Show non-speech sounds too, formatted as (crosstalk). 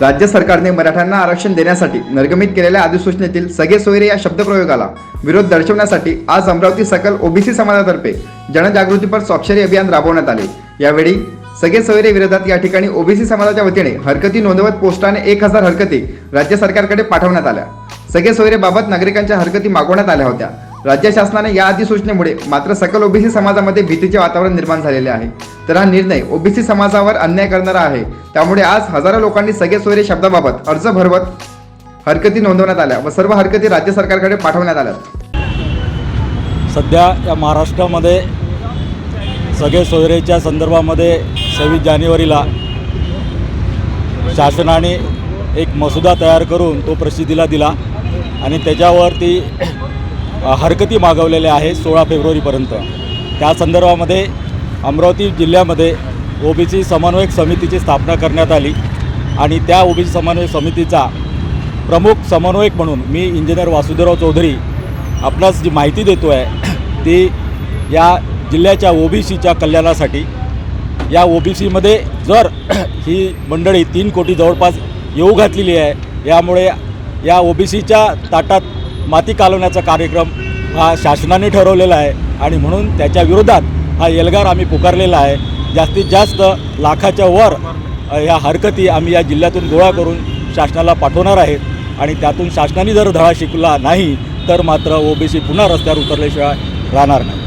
राज्य सरकारने मराठ्यांना आरक्षण देण्यासाठी निर्गमित केलेल्या अधिसूचनेतील सगळे सोयरे या शब्दप्रयोगाला विरोध दर्शवण्यासाठी आज अमरावती सकल ओबीसी समाजातर्फे जनजागृतीपर स्वाक्षरी अभियान राबवण्यात आले. यावेळी सगळे सोयरे विरोधात या ठिकाणी ओबीसी समाजाच्या वतीने हरकती नोंदवत पोस्टाने एक हजार हरकती राज्य सरकारकडे पाठवण्यात आल्या. सगळे सोयरेबाबत नागरिकांच्या हरकती मागवण्यात आल्या होत्या. राज्य शासनाने या अधिसूचनेमुळे मात्र सकल ओबीसी समाजामध्ये भीतीचे वातावरण निर्माण झालेले आहे. तर हा निर्णय ओबीसी समाजावर अन्याय करणारा आहे. त्यामुळे आज हजारो लोकांनी सगळे सोयरे शब्दाबाबत अर्ज भरवत हरकती नोंदवण्यात आल्या व सर्व हरकती राज्य सरकारकडे पाठवण्यात आल्या सध्या या महाराष्ट्रामध्ये सगळे सोयरेच्या संदर्भामध्ये सव्वीस जानेवारीला शासनाने एक मसुदा तयार करून तो प्रसिद्धीला दिला आणि त्याच्यावरती हरकती मागवलेल्या आहे सोळा फेब्रुवारीपर्यंत. त्या संदर्भामध्ये अमरावती जिल्ह्यामध्ये ओबीसी समन्वयक समितीची स्थापना करण्यात आली आणि त्या ओबीसी समन्वयक समितीचा प्रमुख समन्वयक म्हणून मी इंजिनियर वासुदेवराव चौधरी आपणास जी माहिती देतो आहे (clears throat) ती या जिल्ह्याच्या ओबीसीच्या कल्याणासाठी. या ओबीसीमध्ये जर (clears throat) ही मंडळी तीन कोटी जवळपास येऊ घातलेली आहे यामुळे या ओबीसीच्या ताटात माती कालवण्याचा कार्यक्रम हा शासनाने ठरवलेला आहे आणि म्हणून त्याच्या विरोधात हा एल्गार आम्ही पुकारलेला आहे. जास्तीत जास्त लाखाच्या वर ह्या हरकती आम्ही या जिल्ह्यातून गोळा करून शासनाला पाठवणार आहेत आणि त्यातून शासनाने जर धडा शिकला नाही तर मात्र ओबीसी पुन्हा रस्त्यावर उतरल्याशिवाय राहणार नाही.